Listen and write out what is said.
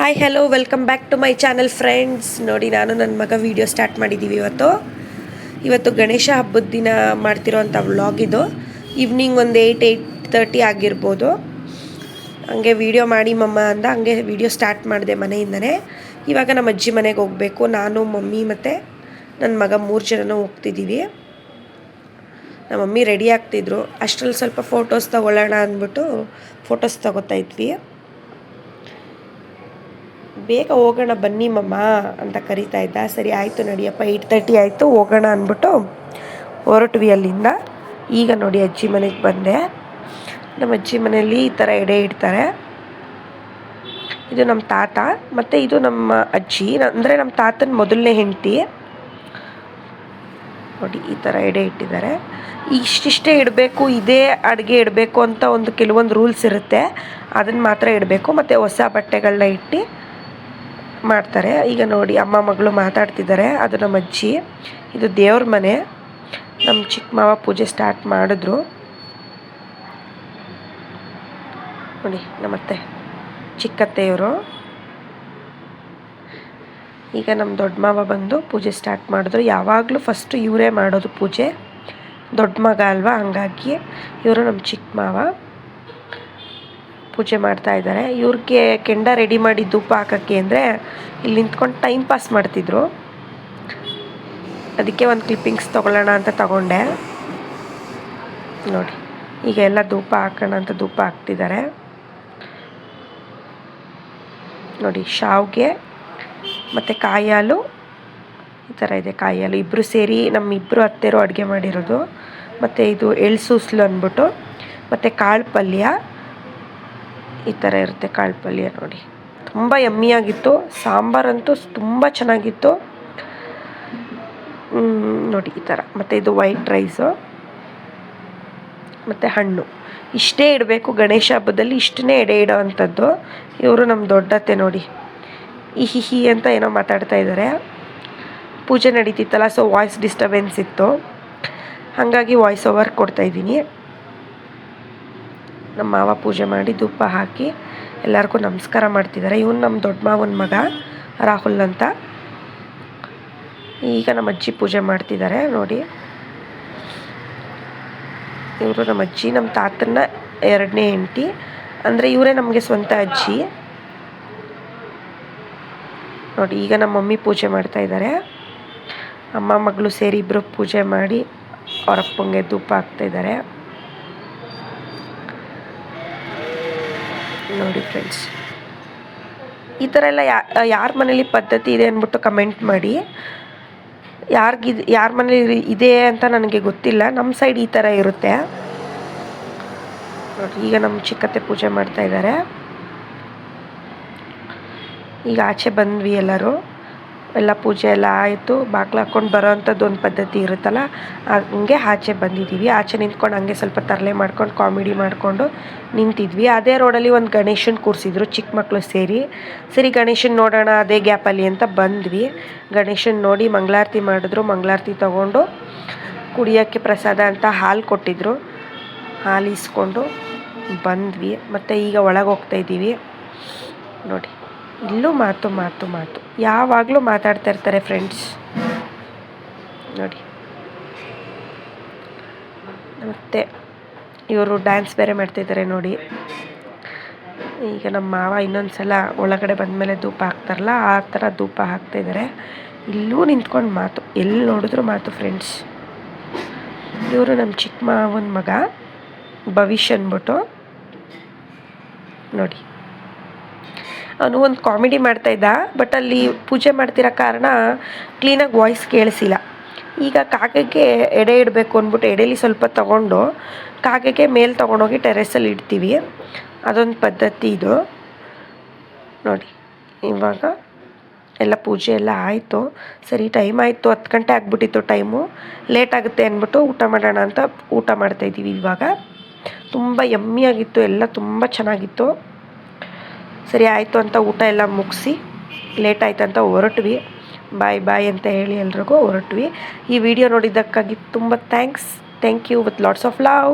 Hi hello welcome back to my channel friends ನೋಡಿ, ನಾನು ನನ್ನ ಮಗ ವೀಡಿಯೋ ಸ್ಟಾರ್ಟ್ ಮಾಡಿದ್ದೀವಿ ಇವತ್ತು. ಇವತ್ತು ಗಣೇಶ ಹಬ್ಬದ ದಿನ ಮಾಡ್ತಿರೋಂಥ ವ್ಲಾಗ್ ಇದು. ಈವ್ನಿಂಗ್ ಒಂದು ಏಯ್ಟ್ ಏಯ್ಟ್ ತರ್ಟಿ ಆಗಿರ್ಬೋದು. ಹಂಗೆ ವಿಡಿಯೋ ಮಾಡಿ ಮಮ್ಮ ಅಂದ, ಹಂಗೆ ವಿಡಿಯೋ ಸ್ಟಾರ್ಟ್ ಮಾಡಿದೆ ಮನೆಯಿಂದನೇ. ಇವಾಗ ನಮ್ಮ ಅಜ್ಜಿ ಮನೆಗೆ ಹೋಗಬೇಕು, ನಾನು, ಮಮ್ಮಿ ಮತ್ತು ನನ್ನ ಮಗ ಮೂರು ಜನನೂ ಹೋಗ್ತಿದ್ದೀವಿ ನಮ್ಮ ಮಮ್ಮಿ ರೆಡಿ ಆಗ್ತಿದ್ರು. ಅಷ್ಟರಲ್ಲಿ ಸ್ವಲ್ಪ ಫೋಟೋಸ್ ತಗೊಳ್ಳೋಣ ಅಂದ್ಬಿಟ್ಟು ಫೋಟೋಸ್ ತಗೋತಾ ಇದ್ವಿ. ಬೇಗ ಹೋಗೋಣ ಬನ್ನಿ ಮಮ್ಮ ಅಂತ ಕರಿತಾ ಇದ್ದ. ಸರಿ, ಆಯಿತು ನಡಿಯಪ್ಪ ಏಯ್ಟ್ ತರ್ಟಿ ಆಯಿತು, ಹೋಗೋಣ ಅಂದ್ಬಿಟ್ಟು ಹೊರಟ್ವಿ ಅಲ್ಲಿಂದ ಈಗ ನೋಡಿ ಅಜ್ಜಿ ಮನೆಗೆ ಬಂದೆ. ನಮ್ಮ ಅಜ್ಜಿ ಮನೆಯಲ್ಲಿ ಈ ಥರ ಎಡೆ ಇಡ್ತಾರೆ. ಇದು ನಮ್ಮ ತಾತ, ಮತ್ತು ಇದು ನಮ್ಮ ಅಜ್ಜಿ. ಅಂದರೆ ನಮ್ಮ ತಾತನ ಮೊದಲನೇ ಹೆಂಡತಿ. ನೋಡಿ, ಈ ಥರ ಎಡೆ ಇಟ್ಟಿದ್ದಾರೆ. ಇಷ್ಟಿಷ್ಟೇ ಇಡಬೇಕು, ಇದೇ ಅಡುಗೆ ಇಡಬೇಕು ಅಂತ ಒಂದು ಕೆಲವೊಂದು ರೂಲ್ಸ್ ಇರುತ್ತೆ. ಅದನ್ನು ಮಾತ್ರ ಇಡಬೇಕು, ಮತ್ತು ಹೊಸ ಬಟ್ಟೆಗಳನ್ನ ಇಟ್ಟು ಮಾಡ್ತಾರೆ. ಈಗ ನೋಡಿ, ಅಮ್ಮ ಮಗಳು ಮಾತಾಡ್ತಿದ್ದಾರೆ. ಅದು ನಮ್ಮ ಅಜ್ಜಿ. ಇದು ದೇವ್ರ ಮನೆ. ನಮ್ಮ ಚಿಕ್ಕ ಮಾವ ಪೂಜೆ ಸ್ಟಾರ್ಟ್ ಮಾಡಿದ್ರು. ನೋಡಿ ನಮ್ಮತ್ತೆ ಚಿಕ್ಕತ್ತೆಯವರು ಈಗ ನಮ್ಮ ದೊಡ್ಡ ಮಾವ ಬಂದು ಪೂಜೆ ಸ್ಟಾರ್ಟ್ ಮಾಡಿದ್ರು. ಯಾವಾಗಲೂ ಫಸ್ಟು ಇವರೇ ಮಾಡೋದು ಪೂಜೆ. ದೊಡ್ಡ ಮಗ ಅಲ್ವಾ? ಹಂಗಾಗಿ ಇವರು ನಮ್ಮ ಚಿಕ್ಕ ಮಾವ. ಪೂಜೆ ಮಾಡ್ತಾ ಇದ್ದಾರೆ. ಇವ್ರಿಗೆ ಕೆಂಡ ರೆಡಿ ಮಾಡಿ ಧೂಪ ಹಾಕೋಕ್ಕೆ ಅಂದರೆ ಇಲ್ಲಿ ನಿಂತ್ಕೊಂಡು ಟೈಮ್ ಪಾಸ್ ಮಾಡ್ತಿದ್ರು. ಅದಕ್ಕೆ ಒಂದು ಕ್ಲಿಪ್ಪಿಂಗ್ಸ್ ತೊಗೊಳ್ಳೋಣ ಅಂತ ತಗೊಂಡೆ. ನೋಡಿ, ಈಗ ಎಲ್ಲ ಧೂಪ ಹಾಕೋಣ ಅಂತ ಧೂಪ ಹಾಕ್ತಿದ್ದಾರೆ. ನೋಡಿ, ಶಾವ್ಗೆ ಮತ್ತು ಕಾಯಿ ಈ ಥರ ಇದೆ ಕಾಯಿ ಹಾಲು ಇಬ್ಬರು ಸೇರಿ ನಮ್ಮ ಇಬ್ಬರು ಅತ್ತೆರು ಅಡುಗೆ ಮಾಡಿರೋದು. ಮತ್ತು ಇದು ಎಳ್ಸೂಸ್ಲು ಅಂದ್ಬಿಟ್ಟು, ಮತ್ತು ಕಾಳು ಪಲ್ಯ ಈ ಥರ ಇರುತ್ತೆ ಕಾಳು ಪಲ್ಯ ನೋಡಿ. ತುಂಬ ಯಮ್ಮಿಯಾಗಿತ್ತು ಸಾಂಬಾರಂತೂ ತುಂಬ ಚೆನ್ನಾಗಿತ್ತು. ನೋಡಿ ಈ ಥರ. ಮತ್ತು ಇದು ವೈಟ್ ರೈಸು ಮತ್ತು ಹಣ್ಣು. ಇಷ್ಟೇ ಇಡಬೇಕು ಗಣೇಶ ಹಬ್ಬದಲ್ಲಿ, ಇಷ್ಟನ್ನೇ ಎಡೆ ಇಡೋ ಅಂಥದ್ದು ಇವರು ನಮ್ಮ ದೊಡ್ಡತ್ತೆ ನೋಡಿ. ಈ ಹಿ ಅಂತ ಏನೋ ಮಾತಾಡ್ತಾ ಇದ್ದಾರೆ. ಪೂಜೆ ನಡೀತಿತ್ತಲ್ಲ ಸೊ ವಾಯ್ಸ್ ಡಿಸ್ಟರ್ಬೆನ್ಸ್ ಇತ್ತು. ಹಾಗಾಗಿ ವಾಯ್ಸ್ ಓವರ್ ಕೊಡ್ತಾಯಿದ್ದೀನಿ ನಮ್ಮ ಮಾವ ಪೂಜೆ ಮಾಡಿ ಧೂಪ ಹಾಕಿ ಎಲ್ಲರಿಗೂ ನಮಸ್ಕಾರ ಮಾಡ್ತಿದ್ದಾರೆ. ಇವನು ನಮ್ಮ ದೊಡ್ಡ ಮಾವನ ಮಗ ರಾಹುಲ್ ಅಂತ. ಈಗ ನಮ್ಮ ಅಜ್ಜಿ ಪೂಜೆ ಮಾಡ್ತಿದ್ದಾರೆ, ನೋಡಿ. ಇವರು ನಮ್ಮ ಅಜ್ಜಿ ನಮ್ಮ ತಾತನ ಎರಡನೇ ಹೆಂಡತಿ. ಅಂದರೆ ಇವರೇ ನಮಗೆ ಸ್ವಂತ ಅಜ್ಜಿ. ನೋಡಿ, ಈಗ ನಮ್ಮ ಮಮ್ಮಿ ಪೂಜೆ ಮಾಡ್ತಾ ಇದ್ದಾರೆ. ಅಮ್ಮ ಮಗಳು ಸೇರಿ ಇಬ್ಬರು ಪೂಜೆ ಮಾಡಿ ಅವರಪ್ಪಂಗೆ ಧೂಪ ಹಾಕ್ತಾ ಇದ್ದಾರೆ. ನೋಡಿ ಫ್ರೆಂಡ್ಸ್ ಈ ಥರ ಎಲ್ಲ ಯಾರ ಮನೇಲಿ ಪದ್ಧತಿ ಇದೆ ಅಂದ್ಬಿಟ್ಟು ಕಮೆಂಟ್ ಮಾಡಿ. ಯಾರಿಗಿದ್ ಯಾರ ಮನೇಲಿ ಇದೆ ಅಂತ ನನಗೆ ಗೊತ್ತಿಲ್ಲ. ನಮ್ಮ ಸೈಡ್ ಈ ಥರ ಇರುತ್ತೆ. ನೋಡಿ, ಈಗ ನಮ್ಮ ಚಿಕ್ಕತ್ತೆ ಪೂಜೆ ಮಾಡ್ತಾ ಇದ್ದಾರೆ ಈಗ ಆಚೆ ಬಂದ್ವಿ ಎಲ್ಲರೂ. ಎಲ್ಲ ಪೂಜೆ ಎಲ್ಲ ಆಯಿತು. ಬಾಗ್ಲು ಹಾಕ್ಕೊಂಡು ಬರೋ ಅಂಥದ್ದು ಒಂದು ಪದ್ಧತಿ ಇರುತ್ತಲ್ಲ ಹಂಗೆ ಆಚೆ ಬಂದಿದ್ದೀವಿ. ಆಚೆ ನಿಂತ್ಕೊಂಡು ಹಂಗೆ ಸ್ವಲ್ಪ ತರಲೆ ಮಾಡ್ಕೊಂಡು ಕಾಮಿಡಿ ಮಾಡಿಕೊಂಡು ನಿಂತಿದ್ವಿ. ಅದೇ ರೋಡಲ್ಲಿ ಒಂದು ಗಣೇಶನ ಕೂರಿಸಿದ್ರು, ಚಿಕ್ಕ ಮಕ್ಕಳು ಸೇರಿ. ಸರಿ, ಗಣೇಶನ ನೋಡೋಣ, ಅದೇ ಗ್ಯಾಪಲ್ಲಿ ಅಂತ ಬಂದ್ವಿ. ಗಣೇಶನ ನೋಡಿ ಮಂಗಳಾರತಿ ಮಾಡಿದ್ರು. ಮಂಗಳಾರತಿ ತೊಗೊಂಡು ಕುಡಿಯೋಕ್ಕೆ ಪ್ರಸಾದ ಅಂತ ಹಾಲು ಕೊಟ್ಟಿದ್ರು. ಹಾಲು ಇಸ್ಕೊಂಡು ಬಂದ್ವಿ. ಮತ್ತು ಈಗ ಒಳಗೆ ಹೋಗ್ತಾಯಿದ್ದೀವಿ ನೋಡಿ, ಇಲ್ಲೂ ಮಾತು ಮಾತು ಮಾತು. ಯಾವಾಗಲೂ ಮಾತಾಡ್ತಾ ಇರ್ತಾರೆ ಫ್ರೆಂಡ್ಸ್ ನೋಡಿ. ಮತ್ತು ಇವರು ಡ್ಯಾನ್ಸ್ ಬೇರೆ ಮಾಡ್ತಿದ್ದಾರೆ ನೋಡಿ. ಈಗ ನಮ್ಮ ಮಾವ ಇನ್ನೊಂದು ಸಲ ಒಳಗಡೆ ಬಂದಮೇಲೆ ಧೂಪ ಹಾಕ್ತಾರಲ್ಲ, ಆ ಥರ ಧೂಪ ಹಾಕ್ತಾಯಿದ್ದಾರೆ ಇಲ್ಲೂ ನಿಂತ್ಕೊಂಡು ಮಾತು, ಎಲ್ಲಿ ನೋಡಿದ್ರು ಮಾತು ಫ್ರೆಂಡ್ಸ್ ಇವರು ನಮ್ಮ ಚಿಕ್ಕ ಮಾವನ ಮಗ ಭವಿಷ್ಯ ಅಂದ್ಬಿಟ್ಟು ನೋಡಿ. ಅವನು ಒಂದು ಕಾಮಿಡಿ ಮಾಡ್ತಾಯಿದ್ದ ಬಟ್ ಅಲ್ಲಿ ಪೂಜೆ ಮಾಡ್ತಿರೋ ಕಾರಣ ಕ್ಲೀನಾಗಿ ವಾಯ್ಸ್ ಕೇಳಿಸಿಲ್ಲ. ಈಗ ಕಾಗೆಗೆ ಎಡೆ ಇಡಬೇಕು ಅಂದ್ಬಿಟ್ಟು ಎಡೆಲಿ ಸ್ವಲ್ಪ ತಗೊಂಡು ಕಾಗೆಗೆ ಮೇಲೆ ತೊಗೊಂಡೋಗಿ ಟೆರೆಸಲ್ಲಿ ಇಡ್ತೀವಿ. ಅದೊಂದು ಪದ್ಧತಿ ಇದು. ನೋಡಿ, ಇವಾಗ ಎಲ್ಲ ಪೂಜೆ ಎಲ್ಲ ಆಯಿತು. ಸರಿ ಟೈಮ್ ಆಯಿತು, ಹತ್ತು ಗಂಟೆ ಆಗಿಬಿಟ್ಟಿತ್ತು ಟೈಮು ಲೇಟ್ ಆಗುತ್ತೆ ಅಂದ್ಬಿಟ್ಟು ಊಟ ಮಾಡೋಣ ಅಂತ ಊಟ ಮಾಡ್ತಾಯಿದ್ದೀವಿ ಇವಾಗ. ತುಂಬ ಯಮ್ಮಿಯಾಗಿತ್ತು ಎಲ್ಲ ತುಂಬ ಚೆನ್ನಾಗಿತ್ತು. ಸರಿ, ಆಯಿತು ಅಂತ ಊಟ ಎಲ್ಲ ಮುಗಿಸಿ ಲೇಟ್ ಆಯ್ತು ಅಂತ ಹೊರಟ್ವಿ. ಬಾಯ್ ಬಾಯ್ ಅಂತ ಹೇಳಿ ಎಲ್ರಿಗೂ ಹೊರಟ್ವಿ. ಈ ವಿಡಿಯೋ ನೋಡಿದ್ದಕ್ಕಾಗಿ ತುಂಬ thanks thank you with lots of love